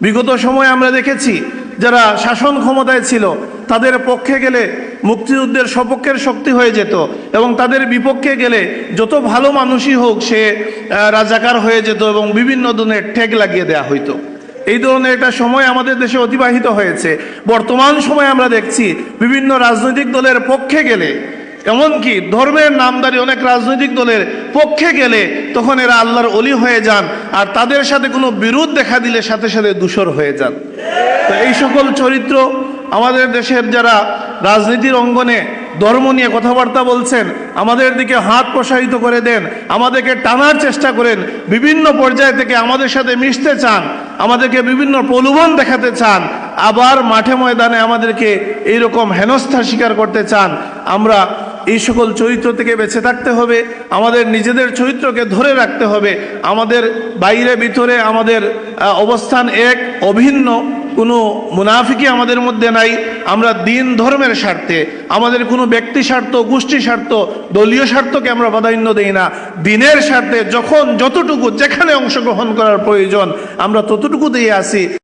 বিগত সময়ে আমরা দেখেছি যারা শাসন ক্ষমতায় ছিল, তাদের পক্ষে গেলে মুক্তিযুদ্ধের সপক্ষের শক্তি হয়ে যেত এবং তাদের বিপক্ষে গেলে যত ভালো মানুষই হোক, সে রাজাকার হয়ে যেত এবং বিভিন্ন ধরনের ঠেক লাগিয়ে দেয়া হইতো। এই ধরনের একটা সময় আমাদের দেশে অতিবাহিত হয়েছে। বর্তমান সময়ে আমরা দেখছি বিভিন্ন রাজনৈতিক দলের পক্ষে গেলে এমনকি ধর্মের নামদারি অনেক রাজনৈতিক দলের পক্ষে গেলে তখন এরা আল্লাহর অলি হয়ে যান আর তাদের সাথে কোনো বিরোধ দেখা দিলে সাথে সাথে দূষর হয়ে যান। তো এই সকল চরিত্র আমাদের দেশের যারা রাজনীতির অঙ্গনে ধর্ম নিয়ে কথাবার্তা বলছেন, আমাদের দিকে হাত প্রসারিত করে দেন, আমাদেরকে টানার চেষ্টা করেন, বিভিন্ন পর্যায় থেকে আমাদের সাথে মিশতে চান, আমাদেরকে বিভিন্ন প্রলোভন দেখাতে চান, আবার মাঠে ময়দানে আমাদেরকে এইরকম হেনস্থা স্বীকার করতে চান, আমরা এই সকল চরিত্র থেকে বেঁচে থাকতে হবে, আমাদের নিজেদের চরিত্রকে ধরে রাখতে হবে, আমাদের বাইরে ভিতরে আমাদের অবস্থান এক, অভিন্ন, কোনো মুনাফিকি আমাদের মধ্যে নাই, আমরা দিন ধর্মের স্বার্থে, আমাদের কোনো ব্যক্তি স্বার্থ, গোষ্ঠী স্বার্থ, দলীয় স্বার্থকে আমরা প্রাধান্য দেই না, দিনের স্বার্থে যখন যতটুকু যেখানে অংশগ্রহণ করার প্রয়োজন, আমরা ততটুকু দিয়ে আসি।